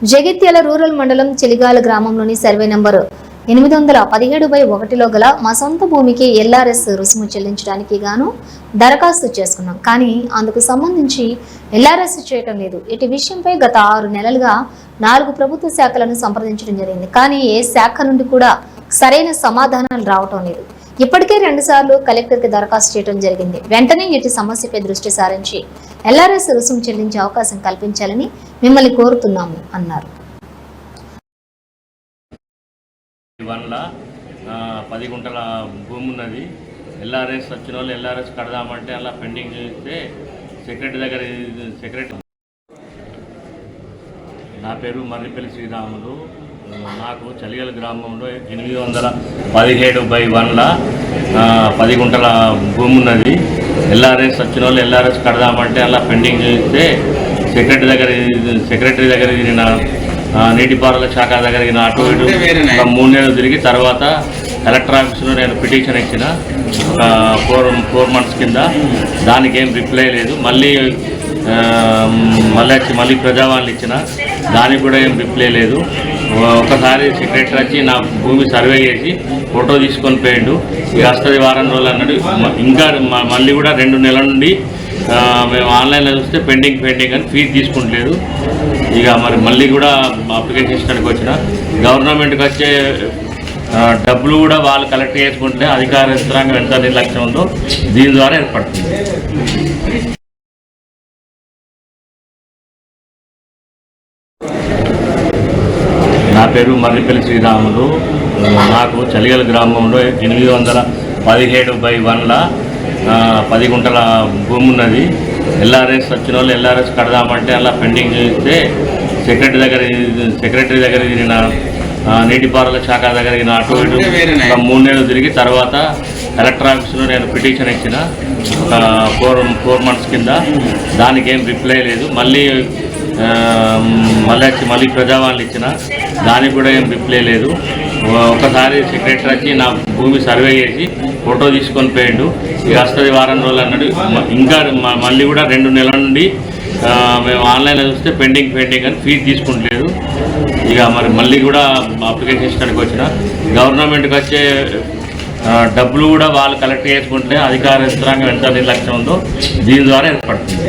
Jagtial rural మండలం చెలిగాల గ్రామంలోని survey number ఎనిమిది వందల పదిహేడు బై ఒకటిలో గల మా సొంత భూమికి ఎల్ఆర్ఎస్ రుసుము చెల్లించడానికి గాను దరఖాస్తు చేసుకున్నాం. కానీ అందుకు సంబంధించి ఎల్ఆర్ఎస్ చేయటం లేదు. ఇటు విషయంపై గత ఆరు నెలలుగా నాలుగు ప్రభుత్వ శాఖలను సంప్రదించడం జరిగింది. కానీ ఏ శాఖ నుండి కూడా సరైన సమాధానాలు రావటం లేదు. ఇప్పటికే రెండుసార్లు కలెక్టర్కి దరఖాస్తు చేయడం జరిగింది. వెంటనే ఇటు సమస్యపై దృష్టి సారించి ఎల్ఆర్ఎస్ రుసుము చెల్లించే అవకాశం కల్పించాలని మిమ్మల్ని కోరుతున్నాము అన్నారు. వన్ల పది గుంటల భూమి ఉన్నది. ఎల్ఆర్ఎస్ వచ్చిన వాళ్ళు ఎల్ఆర్ఎస్ కడదామంటే అలా పెండింగ్ చేస్తే సెక్రటరీ దగ్గర సెక్రటరీ నా పేరు మర్రిపల్లి శ్రీరాములు. నాకు చలిగల గ్రామంలో ఎనిమిది వందల పదిహేడు బై వన్ల పది గుంటల భూమి ఉన్నది. ఎల్ఆర్ఎస్ వచ్చిన వాళ్ళు ఎల్ఆర్ఎస్ కడదామంటే అలా పెండింగ్ చేస్తే సెక్రటరీ దగ్గర సెక్రటరీ దగ్గర తిరిగిన నీటిపారుదల శాఖ దగ్గర అటు ఇటు మూడు నెలలు తిరిగి తర్వాత కలెక్టర్ ఆఫీస్లో నేను పిటిషన్ ఇచ్చిన. ఒక ఫోర్ ఫోర్ మంత్స్ కింద దానికి ఏం రిప్లై లేదు. మళ్ళీ మళ్ళీ వచ్చి మళ్ళీ ప్రజావాణిలు ఇచ్చిన. దానికి కూడా ఏం రిప్లై లేదు. ఒకసారి సెక్రటరీ వచ్చి నా భూమి సర్వే చేసి ఫోటో తీసుకొని పోయిండు. ఇక వస్తుంది వారం రోజులు అన్నాడు. ఇంకా మళ్ళీ కూడా రెండు నెలల నుండి మేము ఆన్లైన్లో చూస్తే పెండింగ్ పెండింగ్ అని ఫీజు తీసుకుంటలేదు. ఇక మరి మళ్ళీ కూడా అప్లికేషన్ ఇచ్చడానికి వచ్చిన. గవర్నమెంట్కి వచ్చే డబ్బులు కూడా వాళ్ళు కలెక్ట్ చేసుకుంటే అధికార యంత్రాంగం ఎంత నిర్లక్ష్యం ఉందో దీని ద్వారా ఏర్పడుతుంది. పేరు మర్రిపల్లి శ్రీరాములు. నాకు చలిగల గ్రామంలో ఎనిమిది వందల పదిహేడు బై వన్ల పది గుంటల భూమి ఉన్నది. ఎల్ఆర్ఎస్ వచ్చిన వాళ్ళు ఎల్ఆర్ఎస్ కడదామంటే అలా పెండింగ్ చేస్తే సెక్రటరీ దగ్గర సెక్రటరీ దగ్గర తిరిగిన నీటిపారుదల శాఖ దగ్గర అటు ఇటు మూడు నెలలు తిరిగి తర్వాత కలెక్టర్ ఆఫీస్లో నేను పిటిషన్ ఇచ్చిన ఒక ఫోర్ ఫోర్ మంత్స్ కింద. దానికి ఏం రిప్లై లేదు. మళ్ళీ మళ్ళీ మళ్ళీ ప్రజావాణిలు ఇచ్చిన. దానికి కూడా ఏం రిప్లై లేదు. ఒకసారి సెక్రటరీ వచ్చి నా భూమి సర్వే చేసి ఫోటో తీసుకొని పోయిండు. ఇక వస్తుంది వారం రోజులు అన్నాడు. ఇంకా మళ్ళీ కూడా రెండు నెలల నుండి మేము ఆన్లైన్లో చూస్తే పెండింగ్ పెండింగ్ అని ఫీజు తీసుకుంటలేదు. ఇక మరి మళ్ళీ కూడా అప్లికేషన్ ఇచ్చడానికి వచ్చిన. గవర్నమెంట్కి వచ్చే డబ్బులు కూడా వాళ్ళు కలెక్ట్ చేసుకుంటే అధికార యంత్రాంగం ఎంత నిర్లక్ష్యం ఉందో దీని ద్వారా ఏర్పడుతుంది.